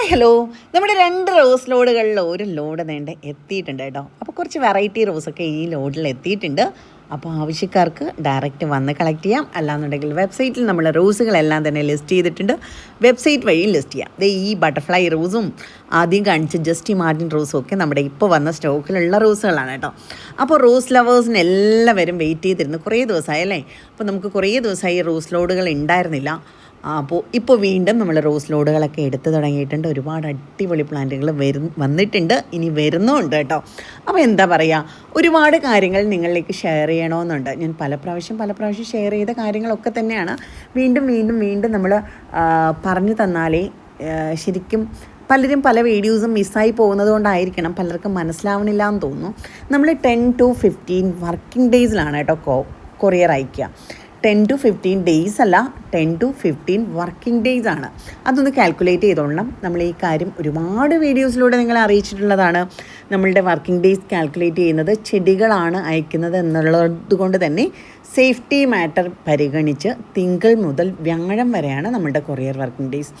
Hi hello നമ്മുടെ രണ്ട് rose ലോഡുകളിൽ ഒരു ലോഡ് നേണ്ട എത്തിയിട്ടുണ്ട് കേട്ടോ. അപ്പോൾ കുറച്ച് വെറൈറ്റി റോസൊക്കെ ഈ ലോഡിൽ എത്തിയിട്ടുണ്ട്. അപ്പോൾ ആവശ്യക്കാർക്ക് ഡയറക്റ്റ് വന്ന് കളക്ട് ചെയ്യാം. അല്ലാന്നുണ്ടെങ്കിൽ വെബ്സൈറ്റിൽ നമ്മൾ റോസുകളെല്ലാം തന്നെ ലിസ്റ്റ് ചെയ്തിട്ടുണ്ട്. വെബ്സൈറ്റ് വഴി ലിസ്റ്റ് ചെയ്യാം. ദേ ഈ ബട്ടർഫ്ലൈ റോസും ആദ്യം കാണിച്ച ജസ്റ്റി മാർട്ടിൻ റോസും ഒക്കെ നമ്മുടെ ഇപ്പോൾ വന്ന സ്റ്റോക്കിലുള്ള റോസുകളാണ് കേട്ടോ. അപ്പോൾ റോസ് ലവേഴ്സിന് എല്ലാവരും വെയിറ്റ് ചെയ്തിരുന്നു. കുറേ ദിവസമായി അല്ലേ? അപ്പോൾ നമുക്ക് കുറേ ദിവസമായി റോസ് ലോഡുകൾ ഉണ്ടായിരുന്നില്ല. അപ്പോൾ ഇപ്പോൾ വീണ്ടും നമ്മൾ റോസ് ലോഡുകളൊക്കെ എടുത്ത് തുടങ്ങിയിട്ടുണ്ട്. ഒരുപാട് അടിപൊളി പ്ലാന്റുകൾ വരും വന്നിട്ടുണ്ട്. ഇനി വരുന്നുണ്ട് കേട്ടോ. അപ്പോൾ എന്താ പറയുക ഒരുപാട് കാര്യങ്ങൾ നിങ്ങളിലേക്ക് ഷെയർ ചെയ്യണമെന്നുണ്ട്. ഞാൻ പല പ്രാവശ്യം പല പ്രാവശ്യം ഷെയർ ചെയ്ത കാര്യങ്ങളൊക്കെ തന്നെയാണ്. വീണ്ടും വീണ്ടും വീണ്ടും നമ്മൾ പറഞ്ഞു തന്നാലേ ശരിക്കും പലരും പല വീഡിയോസും മിസ്സായി പോകുന്നത് കൊണ്ടായിരിക്കണം പലർക്കും മനസ്സിലാവണില്ല എന്ന് തോന്നുന്നു. നമ്മൾ ടെൻ ടു ഫിഫ്റ്റീൻ വർക്കിംഗ് ഡേയ്സിലാണ് കേട്ടോ കൊറിയർ അയക്കുക ടെൻ ടു ഫിഫ്റ്റീൻ ഡേയ്സ് അല്ല ten to fifteen working days ആണ്. അതൊന്ന് കാൽക്കുലേറ്റ് ചെയ്തോളണം. നമ്മൾ ഈ കാര്യം ഒരുപാട് വീഡിയോസിലൂടെ നിങ്ങളെ അറിയിച്ചിട്ടുള്ളതാണ്. നമ്മളുടെ വർക്കിംഗ് ഡേയ്സ് കാൽക്കുലേറ്റ് ചെയ്യുന്നത് ചെടികളാണ് അയക്കുന്നത് എന്നുള്ളത് കൊണ്ട് തന്നെ സേഫ്റ്റി മാറ്റർ പരിഗണിച്ച് തിങ്കൾ മുതൽ വ്യാഴം വരെയാണ് നമ്മളുടെ കൊറിയർ വർക്കിംഗ് ഡേയ്സ്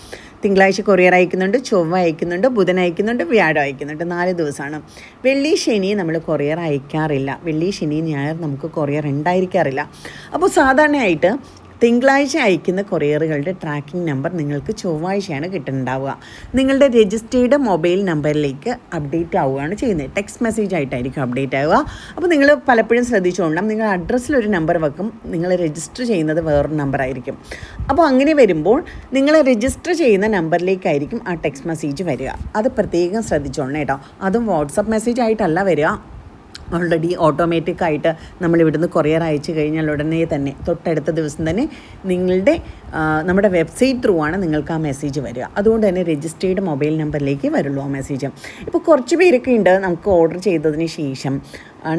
തിങ്കളാഴ്ച കൊറിയർ അയക്കുന്നുണ്ട് ചൊവ്വ അയക്കുന്നുണ്ട് ബുധൻ അയക്കുന്നുണ്ട് വ്യാഴം അയക്കുന്നുണ്ട്. നാല് ദിവസമാണ്. വെള്ളി ശനി നമ്മൾ കൊറിയർ അയക്കാറില്ല. വെള്ളി ശനി ഞായർ നമുക്ക് കൊറിയർ ഉണ്ടായിരിക്കാറില്ല. അപ്പോൾ സാധാരണയായിട്ട് തിങ്കളാഴ്ച അയക്കുന്ന കൊറിയറുകളുടെ ട്രാക്കിംഗ് നമ്പർ നിങ്ങൾക്ക് ചൊവ്വാഴ്ചയാണ് കിട്ടുന്നുണ്ടാവുക. നിങ്ങളുടെ രജിസ്റ്റേർഡ് മൊബൈൽ നമ്പറിലേക്ക് അപ്ഡേറ്റ് ആവുകയാണ് ചെയ്യുന്നത്. ടെക്സ്റ്റ് മെസ്സേജ് ആയിട്ടായിരിക്കും അപ്ഡേറ്റ് ആവുക. അപ്പോൾ നിങ്ങൾ പലപ്പോഴും ശ്രദ്ധിച്ചുകൊണ്ടാം നിങ്ങൾ അഡ്രസ്സിൽ ഒരു നമ്പർ വെക്കും. നിങ്ങൾ രജിസ്റ്റർ ചെയ്യുന്നത് വേറൊരു നമ്പർ ആയിരിക്കും. അപ്പോൾ അങ്ങനെ വരുമ്പോൾ നിങ്ങൾ രജിസ്റ്റർ ചെയ്യുന്ന നമ്പറിലേക്കായിരിക്കും ആ ടെക്സ്റ്റ് മെസ്സേജ് വരിക. അത് പ്രത്യേകം ശ്രദ്ധിച്ചോളണം കേട്ടോ. അതും വാട്സപ്പ് മെസ്സേജ് ആയിട്ടല്ല വരിക. ഓൾറെഡി ഓട്ടോമാറ്റിക് ആയിട്ട് നമ്മൾ ഇവിടുന്ന് കൊറിയർ അയച്ചു കഴിഞ്ഞാൽ ഉടനെ തന്നെ തൊട്ടടുത്ത ദിവസം തന്നെ നിങ്ങളുടെ നമ്മുടെ വെബ്സൈറ്റ് ത്രൂ ആണ് നിങ്ങൾക്ക് ആ മെസ്സേജ് വരിക. അതുകൊണ്ട് തന്നെ രജിസ്റ്റേർഡ് മൊബൈൽ നമ്പറിലേക്ക് വരുള്ളൂ ആ മെസ്സേജ് ഇപ്പോൾ കുറച്ച് പേരൊക്കെ ഉണ്ട് നമുക്ക് ഓർഡർ ചെയ്തതിന് ശേഷം.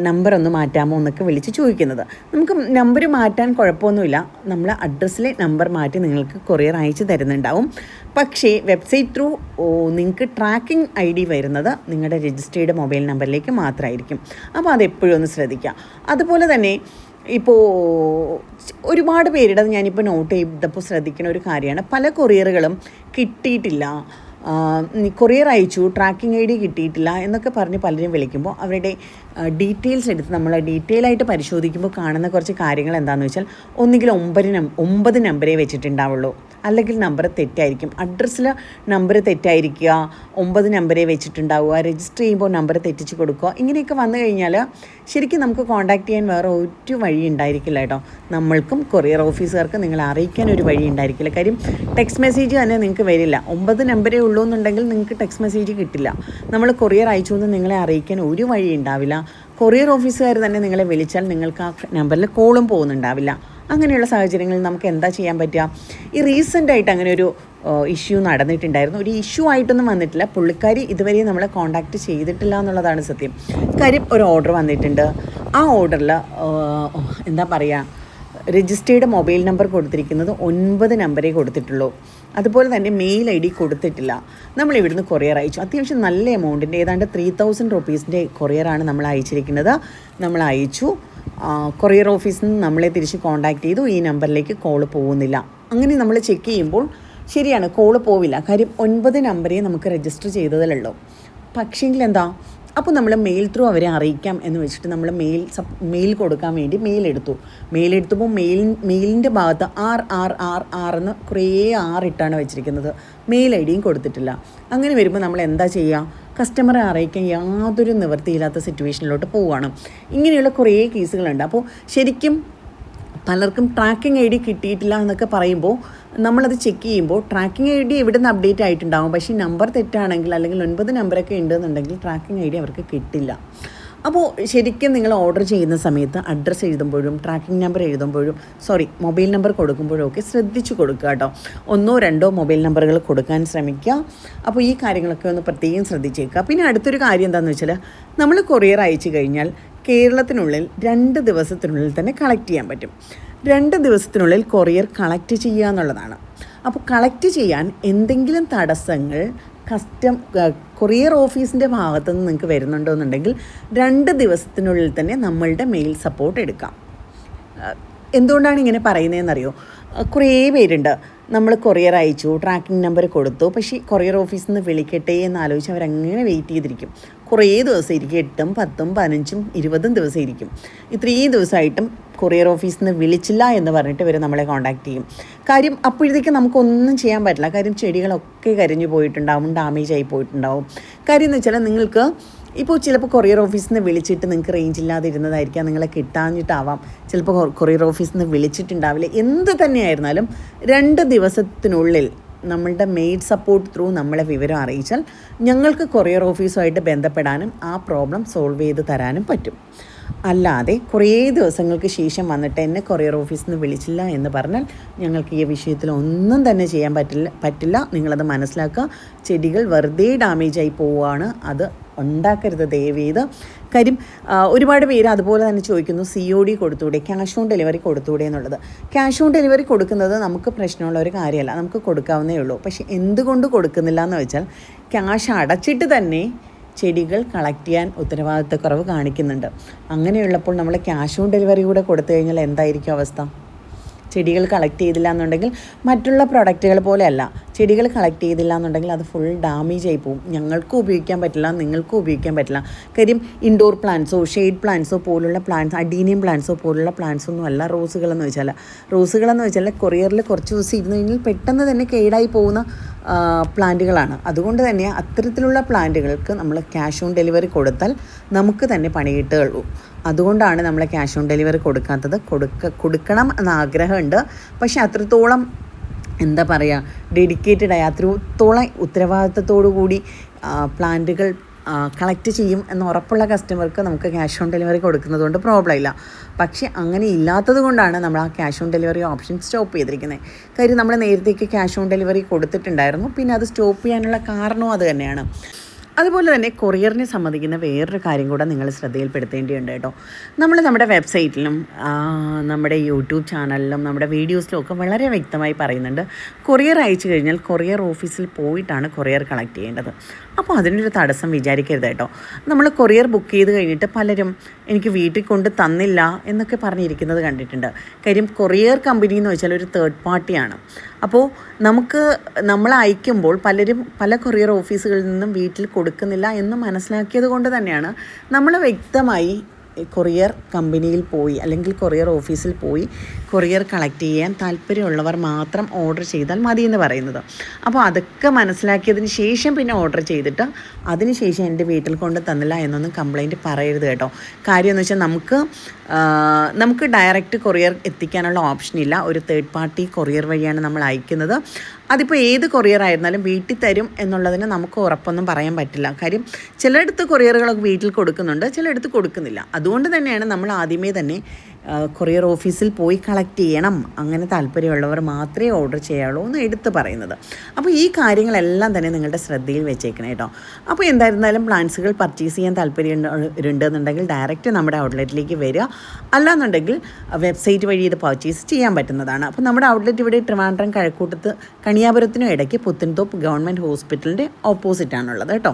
നമ്പർ ഒന്ന് മാറ്റാമോ എന്നൊക്കെ വിളിച്ച് ചോദിക്കുന്നത്. നമുക്ക് നമ്പർ മാറ്റാൻ കുഴപ്പമൊന്നുമില്ല. നമ്മൾ അഡ്രസ്സിലെ നമ്പർ മാറ്റി നിങ്ങൾക്ക് കൊറിയർ അയച്ചു തരുന്നുണ്ടാവും. പക്ഷേ വെബ്സൈറ്റ് ത്രൂ നിങ്ങൾക്ക് ട്രാക്കിംഗ് ഐ ഡി വരുന്നത് നിങ്ങളുടെ രജിസ്റ്റേർഡ് മൊബൈൽ നമ്പറിലേക്ക് മാത്രമായിരിക്കും അപ്പോൾ അതെപ്പോഴും ഒന്ന് ശ്രദ്ധിക്കുക. അതുപോലെ തന്നെ ഇപ്പോൾ ഒരുപാട് പേരുടെ ഞാനിപ്പോൾ നോട്ട് ചെയ്തപ്പോൾ ശ്രദ്ധിക്കുന്ന ഒരു കാര്യമാണ്. പല കൊറിയറുകളും കിട്ടിയിട്ടില്ല. കൊറിയർ അയച്ചു ട്രാക്കിംഗ് ഐ ഡി കിട്ടിയിട്ടില്ല എന്നൊക്കെ പറഞ്ഞ് പലരും വിളിക്കുമ്പോൾ അവരുടെ ഡീറ്റെയിൽസ് എടുത്ത് നമ്മൾ ഡീറ്റെയിൽ ആയിട്ട് പരിശോധിക്കുമ്പോൾ കാണുന്ന കുറച്ച് കാര്യങ്ങൾ എന്താണെന്ന് വെച്ചാൽ ഒന്നുകിൽ ഒമ്പത് ഒമ്പത് നമ്പറേ വെച്ചിട്ടുണ്ടാവുള്ളൂ. അല്ലെങ്കിൽ നമ്പർ തെറ്റായിരിക്കും. അഡ്രസ്സിൽ നമ്പർ തെറ്റായിരിക്കുക. ഒമ്പത് നമ്പറേ വെച്ചിട്ടുണ്ടാവുക. രജിസ്റ്റർ ചെയ്യുമ്പോൾ നമ്പർ തെറ്റിച്ച് കൊടുക്കുക. ഇങ്ങനെയൊക്കെ വന്നു കഴിഞ്ഞാൽ ശരിക്കും നമുക്ക് കോൺടാക്റ്റ് ചെയ്യാൻ വേറെ ഒരു വഴി ഉണ്ടായിരിക്കില്ല കേട്ടോ. നമ്മൾക്കും കൊറിയർ ഓഫീസുകാർക്ക് നിങ്ങളെ അറിയിക്കാൻ ഒരു വഴി ഉണ്ടായിരിക്കില്ല. കാര്യം ടെക്സ്റ്റ് മെസ്സേജ് തന്നെ നിങ്ങൾക്ക് വരില്ല. ഒമ്പത് നമ്പരേ ഉള്ളൂ എന്നുണ്ടെങ്കിൽ നിങ്ങൾക്ക് ടെക്സ്റ്റ് മെസ്സേജ് കിട്ടില്ല. നമ്മൾ കൊറിയർ അയച്ചു എന്ന് നിങ്ങളെ അറിയിക്കാൻ ഒരു വഴി ഉണ്ടാവില്ല. കൊറിയർ ഓഫീസുകാർ തന്നെ നിങ്ങളെ വിളിച്ചാൽ നിങ്ങൾക്ക് ആ നമ്പറിൽ കോളും പോകുന്നുണ്ടാവില്ല. അങ്ങനെയുള്ള സാഹചര്യങ്ങളിൽ നമുക്ക് എന്താ ചെയ്യാൻ പറ്റുക? ഈ റീസെന്റായിട്ട് അങ്ങനെ ഒരു ഇഷ്യൂ നടന്നിട്ടുണ്ടായിരുന്നു. ഒരു ഇഷ്യൂ ആയിട്ടൊന്നും വന്നിട്ടില്ല. പുള്ളിക്കാരി ഇതുവരെ നമ്മളെ കോണ്ടാക്ട് ചെയ്തിട്ടില്ല എന്നുള്ളതാണ് സത്യം. കാര്യം ഒരു ഓർഡർ വന്നിട്ടുണ്ട്. ആ ഓർഡറിൽ എന്താ പറയുക രജിസ്റ്റേർഡ് മൊബൈൽ നമ്പർ കൊടുത്തിരിക്കുന്നത് ഒൻപത് നമ്പറേ കൊടുത്തിട്ടുള്ളൂ. അതുപോലെ തന്നെ മെയിൽ ഐ ഡി കൊടുത്തിട്ടില്ല. നമ്മൾ ഇവിടുന്ന് കൊറിയർ അയച്ചു. അത്യാവശ്യം നല്ല എമൗണ്ടിന്റെ ഏതാണ്ട് ത്രീ തൗസൻഡ് റുപ്പീസിന്റെ കൊറിയറാണ് നമ്മൾ അയച്ചിരിക്കുന്നത്. നമ്മൾ അയച്ചു. കൊറിയർ ഓഫീസിൽ നിന്ന് നമ്മളെ തിരിച്ച് കോൺടാക്റ്റ് ചെയ്തു. ഈ നമ്പറിലേക്ക് കോൾ പോകുന്നില്ല. അങ്ങനെ നമ്മൾ ചെക്ക് ചെയ്യുമ്പോൾ ശരിയാണ് കോൾ പോവില്ല. കാര്യം ഒൻപത് നമ്പറേ നമുക്ക് രജിസ്റ്റർ ചെയ്തതിലുള്ളൂ പക്ഷേങ്കിൽ എന്താ അപ്പോൾ നമ്മൾ മെയിൽ ത്രൂ അവരെ അറിയിക്കാം എന്ന് വെച്ചിട്ട് നമ്മൾ മെയിൽ സബ് മെയിൽ കൊടുക്കാൻ വേണ്ടി മെയിൽ എടുത്തു. മെയിൽ എടുത്തപ്പോൾ മെയിൽ മെയിലിന്റെ ഭാഗത്ത് ആർ ആർ ആർ ആർ എന്ന് കുറേ ആർ ഇട്ടാണ് വെച്ചിരിക്കുന്നത്. മെയിൽ ഐ ഡിയും കൊടുത്തിട്ടില്ല. അങ്ങനെ വരുമ്പോൾ നമ്മൾ എന്താ ചെയ്യുക? കസ്റ്റമറെ അറിയിക്കാൻ യാതൊരു നിവൃത്തിയില്ലാത്ത സിറ്റുവേഷനിലോട്ട് പോവുകയാണ്. ഇങ്ങനെയുള്ള കുറേ കേസുകളുണ്ട് അപ്പോൾ ശരിക്കും പലർക്കും ട്രാക്കിംഗ് ഐ ഡി കിട്ടിയിട്ടില്ല എന്നൊക്കെ പറയുമ്പോൾ നമ്മളത് ചെക്ക് ചെയ്യുമ്പോൾ ട്രാക്കിംഗ് ഐ ഡി എവിടെ നിന്ന് അപ്ഡേറ്റ് ആയിട്ടുണ്ടാകും പക്ഷേ നമ്പർ തെറ്റാണെങ്കിൽ അല്ലെങ്കിൽ ഒൻപത് നമ്പറൊക്കെ ഉണ്ടെന്നുണ്ടെങ്കിൽ ട്രാക്കിംഗ് ഐ ഡി അവർക്ക് കിട്ടില്ല. അപ്പോൾ ശരിക്കും നിങ്ങൾ ഓർഡർ ചെയ്യുന്ന സമയത്ത് അഡ്രസ്സ് എഴുതുമ്പോഴും ട്രാക്കിംഗ് നമ്പർ എഴുതുമ്പോഴും സോറി മൊബൈൽ നമ്പർ കൊടുക്കുമ്പോഴും ഒക്കെ ശ്രദ്ധിച്ചു കൊടുക്കുക കേട്ടോ. ഒന്നോ രണ്ടോ മൊബൈൽ നമ്പറുകൾ കൊടുക്കാൻ ശ്രമിക്കുക. അപ്പോൾ ഈ കാര്യങ്ങളൊക്കെ ഒന്ന് പ്രത്യേകം ശ്രദ്ധിച്ചേക്കുക. പിന്നെ അടുത്തൊരു കാര്യം എന്താണെന്ന് വെച്ചാൽ നമ്മൾ കൊറിയർ അയച്ചു കഴിഞ്ഞാൽ കേരളത്തിനുള്ളിൽ രണ്ട് ദിവസത്തിനുള്ളിൽ തന്നെ കളക്ട് ചെയ്യാൻ പറ്റും. രണ്ട് ദിവസത്തിനുള്ളിൽ കൊറിയർ കളക്ട് ചെയ്യുക എന്നുള്ളതാണ്. അപ്പോൾ കളക്ട് ചെയ്യാൻ എന്തെങ്കിലും തടസ്സങ്ങൾ കസ്റ്റം കൊറിയർ ഓഫീസിന്റെ ഭാഗത്തു നിന്ന് നിങ്ങൾക്ക് വരുന്നുണ്ടോ എന്നുണ്ടെങ്കിൽ രണ്ട് ദിവസത്തിനുള്ളിൽ തന്നെ നമ്മളുടെ മെയിൽ സപ്പോർട്ട് എടുക്കാം. എന്തുകൊണ്ടാണ് ഇങ്ങനെ പറയുന്നതെന്നറിയോ? കുറേ പേരുണ്ട്. നമ്മൾ കൊറിയർ അയച്ചു ട്രാക്കിംഗ് നമ്പർ കൊടുത്തു. പക്ഷേ കൊറിയർ ഓഫീസിൽ നിന്ന് വിളിക്കട്ടെ എന്ന് ആലോചിച്ച് അവരങ്ങനെ വെയിറ്റ് ചെയ്തിരിക്കും. കുറേ ദിവസം ഇരിക്കും എട്ടും പത്തും പതിനഞ്ചും ഇരുപതും ദിവസം ഇരിക്കും ഇത്രയും ദിവസമായിട്ടും കൊറിയർ ഓഫീസിൽ നിന്ന് വിളിച്ചില്ല എന്ന് പറഞ്ഞിട്ട് ഇവർ നമ്മളെ കോൺടാക്ട് ചെയ്യും. കാര്യം അപ്പോഴത്തേക്ക് നമുക്കൊന്നും ചെയ്യാൻ പറ്റില്ല. കാര്യം ചെടികളൊക്കെ കരിഞ്ഞു പോയിട്ടുണ്ടാവും ഡാമേജ് ആയി പോയിട്ടുണ്ടാവും. കാര്യം എന്ന് വെച്ചാൽ നിങ്ങൾക്ക് ഇപ്പോൾ ചിലപ്പോൾ കൊറിയർ ഓഫീസിൽ നിന്ന് വിളിച്ചിട്ട് നിങ്ങൾക്ക് റേഞ്ച് ഇല്ലാതെ ഇരുന്നതായിരിക്കാം നിങ്ങളെ കിട്ടാഞ്ഞിട്ടാവാം. ചിലപ്പോൾ കൊറിയർ ഓഫീസിൽ നിന്ന് വിളിച്ചിട്ടുണ്ടാവില്ല. എന്ത് തന്നെയായിരുന്നാലും രണ്ട് ദിവസത്തിനുള്ളിൽ നമ്മളുടെ മെയ്ഡ് സപ്പോർട്ട് ത്രൂ നമ്മളെ വിവരം അറിയിച്ചാൽ ഞങ്ങൾക്ക് കൊറിയർ ഓഫീസുമായിട്ട് ബന്ധപ്പെടാനും ആ പ്രോബ്ലം സോൾവ് ചെയ്ത് തരാനും പറ്റും. അല്ലാതെ കുറേ ദിവസങ്ങൾക്ക് ശേഷം വന്നിട്ട് എന്നെ കൊറിയർ ഓഫീസിൽ നിന്ന് വിളിച്ചില്ല എന്ന് പറഞ്ഞാൽ ഞങ്ങൾക്ക് ഈ വിഷയത്തിൽ ഒന്നും തന്നെ ചെയ്യാൻ പറ്റില്ല പറ്റില്ല. നിങ്ങളത് മനസ്സിലാക്കുക. ചെടികൾ വെറുതെ ഡാമേജ് ആയി പോവുകയാണ്. അത് ഉണ്ടാക്കരുത് ദയവേത്. കാര്യം ഒരുപാട് പേര് അതുപോലെ തന്നെ ചോദിക്കുന്നു സി ഒ ഡി കൊടുത്തൂടെ ക്യാഷ് ഓൺ ഡെലിവറി കൊടുത്തൂടെ എന്നുള്ളത്. ക്യാഷ് ഓൺ ഡെലിവറി കൊടുക്കുന്നത് നമുക്ക് പ്രശ്നമുള്ള ഒരു കാര്യമല്ല. നമുക്ക് കൊടുക്കാവുന്നേ ഉള്ളൂ. പക്ഷേ എന്തുകൊണ്ട് കൊടുക്കുന്നില്ല എന്ന് വെച്ചാൽ ക്യാഷ് അടച്ചിട്ട് തന്നെ ചെടികൾ കളക്ട് ചെയ്യാൻ ഉത്തരവാദിത്തക്കുറവ് കാണിക്കുന്നുണ്ട്. അങ്ങനെയുള്ളപ്പോൾ നമ്മൾ ക്യാഷ് ഓൺ ഡെലിവറി കൂടെ കൊടുത്തു കഴിഞ്ഞാൽ എന്തായിരിക്കും അവസ്ഥ? ചെടികൾ കളക്ട് ചെയ്തില്ല എന്നുണ്ടെങ്കിൽ മറ്റുള്ള പ്രൊഡക്റ്റുകൾ പോലെയല്ല. ചെടികൾ കളക്ട് ചെയ്തില്ല എന്നുണ്ടെങ്കിൽ അത് ഫുൾ ഡാമേജ് ആയി പോകും. ഞങ്ങൾക്കും ഉപയോഗിക്കാൻ പറ്റില്ല നിങ്ങൾക്കും ഉപയോഗിക്കാൻ പറ്റില്ല. കാര്യം ഇൻഡോർ പ്ലാന്റ്സോ ഷെയ്ഡ് പ്ലാന്റ്സോ പോലുള്ള പ്ലാന്റ്സ് അഡീനിയം പ്ലാന്റ്സോ പോലുള്ള പ്ലാന്റ്സ് ഒന്നും അല്ല റോസുകളെന്ന് വെച്ചാൽ റോസുകളെന്ന് വെച്ചാൽ കൊറിയറിൽ കുറച്ച് ദിവസം ഇരുന്ന് കഴിഞ്ഞാൽ പെട്ടെന്ന് തന്നെ കേടായി പോകുന്ന പ്ലാന്റുകളാണ്. അതുകൊണ്ട് തന്നെ അത്തരത്തിലുള്ള പ്ലാന്റുകൾക്ക് നമ്മൾ ക്യാഷ് ഓൺ ഡെലിവറി കൊടുത്താൽ നമുക്ക് തന്നെ പണി കിട്ടുകയുള്ളൂ. അതുകൊണ്ടാണ് നമ്മൾ ക്യാഷ് ഓൺ ഡെലിവറി കൊടുക്കാത്തത്. കൊടുക്ക കൊടുക്കണം എന്ന ആഗ്രഹമുണ്ട്. പക്ഷേ അത്രത്തോളം എന്താ പറയുക ഡെഡിക്കേറ്റഡ് ആയി അത്രത്തോളം ഉത്തരവാദിത്തത്തോടു കൂടി പ്ലാന്റുകൾ കളക്ട് ചെയ്യും എന്ന് ഉറപ്പുള്ള കസ്റ്റമർക്ക് നമുക്ക് ക്യാഷ് ഓൺ ഡെലിവറി കൊടുക്കുന്നത് കൊണ്ട് പ്രോബ്ലം ഇല്ല. പക്ഷേ അങ്ങനെ ഇല്ലാത്തത് കൊണ്ടാണ് നമ്മൾ ആ cash on delivery option stop ചെയ്തിരിക്കുന്നത് കാര്യം നമ്മൾ നേരത്തേക്ക് ക്യാഷ് ഓൺ ഡെലിവറി കൊടുത്തിട്ടുണ്ടായിരുന്നു. പിന്നെ അത് സ്റ്റോപ്പ് ചെയ്യാനുള്ള കാരണവും അത് തന്നെയാണ്. അതുപോലെ തന്നെ കൊറിയറിനെ സംബന്ധിക്കുന്ന വേറൊരു കാര്യം കൂടെ നിങ്ങൾ ശ്രദ്ധയിൽപ്പെടുത്തേണ്ടിയുണ്ട് കേട്ടോ. നമ്മൾ നമ്മുടെ വെബ്സൈറ്റിലും നമ്മുടെ യൂട്യൂബ് ചാനലിലും നമ്മുടെ വീഡിയോസിലും ഒക്കെ വളരെ വ്യക്തമായി പറയുന്നുണ്ട്. കൊറിയർ അയച്ചു കഴിഞ്ഞാൽ കൊറിയർ ഓഫീസിൽ പോയിട്ടാണ് കൊറിയർ കളക്ട് ചെയ്യേണ്ടത്. അപ്പോൾ അതിനൊരു തടസ്സം വിചാരിക്കരുത് കേട്ടോ. നമ്മൾ കൊറിയർ ബുക്ക് ചെയ്ത് കഴിഞ്ഞിട്ട് പലരും എനിക്ക് വീട്ടിൽ കൊണ്ട് തന്നില്ല എന്നൊക്കെ പറഞ്ഞിരിക്കുന്നത് കണ്ടിട്ടുണ്ട്. കാര്യം കൊറിയർ കമ്പനി എന്ന് വെച്ചാൽ ഒരു തേർഡ് പാർട്ടിയാണ് അപ്പോൾ നമുക്ക് നമ്മൾ അയക്കുമ്പോൾ പലരും പല കൊറിയർ ഓഫീസുകളിൽ നിന്നും വീട്ടിൽ കൊടുക്കുന്നില്ല എന്ന് മനസ്സിലാക്കിയത് കൊണ്ട് തന്നെയാണ് നമ്മൾ വ്യക്തമായി കൊറിയർ കമ്പനിയിൽ പോയി അല്ലെങ്കിൽ കൊറിയർ ഓഫീസിൽ പോയി കൊറിയർ കളക്ട് ചെയ്യാൻ താല്പര്യമുള്ളവർ മാത്രം ഓർഡർ ചെയ്താൽ മതി എന്ന് പറയുന്നത്. അപ്പോൾ അതൊക്കെ മനസ്സിലാക്കിയതിന് ശേഷം പിന്നെ ഓർഡർ ചെയ്തിട്ട് അതിന് ശേഷം എന്റെ വീട്ടിൽ കൊണ്ട് തന്നില്ല എന്നൊന്നും കംപ്ലൈന്റ് പറയരുത് കേട്ടോ. കാര്യം എന്ന് വെച്ചാൽ നമുക്ക് നമുക്ക് ഡയറക്റ്റ് കൊറിയർ എത്തിക്കാനുള്ള ഓപ്ഷൻ ഇല്ല. ഒരു തേർഡ് പാർട്ടി കൊറിയർ വഴിയാണ് നമ്മൾ അയക്കുന്നത്. അതിപ്പോൾ ഏത് കൊറിയർ ആയിരുന്നാലും വീട്ടിൽ തരും എന്നുള്ളതിന് നമുക്ക് ഉറപ്പൊന്നും പറയാൻ പറ്റില്ല. കാര്യം ചിലയിടത്ത് കൊറിയറുകളൊക്കെ വീട്ടിൽ കൊടുക്കുന്നുണ്ട് ചിലയിടത്ത് കൊടുക്കുന്നില്ല. അതുകൊണ്ട് തന്നെയാണ് നമ്മൾ ആദ്യമേ തന്നെ കൊറിയർ ഓഫീസിൽ പോയി കളക്ട് ചെയ്യണം. അങ്ങനെ താല്പര്യമുള്ളവർ മാത്രമേ ഓർഡർ ചെയ്യാവുള്ളൂ എന്ന് എടുത്ത് പറയുന്നത്. അപ്പോൾ ഈ കാര്യങ്ങളെല്ലാം തന്നെ നിങ്ങളുടെ ശ്രദ്ധയിൽ വെച്ചേക്കണം കേട്ടോ അപ്പോൾ എന്തായിരുന്നാലും പ്ലാൻസുകൾ പർച്ചേസ് ചെയ്യാൻ താല്പര്യം ഉണ്ടെന്നുണ്ടെങ്കിൽ ഡയറക്റ്റ് നമ്മുടെ ഔട്ട്ലെറ്റിലേക്ക് വരിക. അല്ലാന്നുണ്ടെങ്കിൽ വെബ്സൈറ്റ് വഴി ഇത് പർച്ചേസ് ചെയ്യാൻ പറ്റുന്നതാണ്. അപ്പോൾ നമ്മുടെ ഔട്ട്ലെറ്റ് ഇവിടെ ട്രിവാൻഡ്രം കഴക്കൂട്ടത്ത് കണിയാപുരത്തിനും ഇടയ്ക്ക് പുത്തൻതോപ്പ് ഗവൺമെന്റ് ഹോസ്പിറ്റലിന്റെ ഓപ്പോസിറ്റാണുള്ളത് കേട്ടോ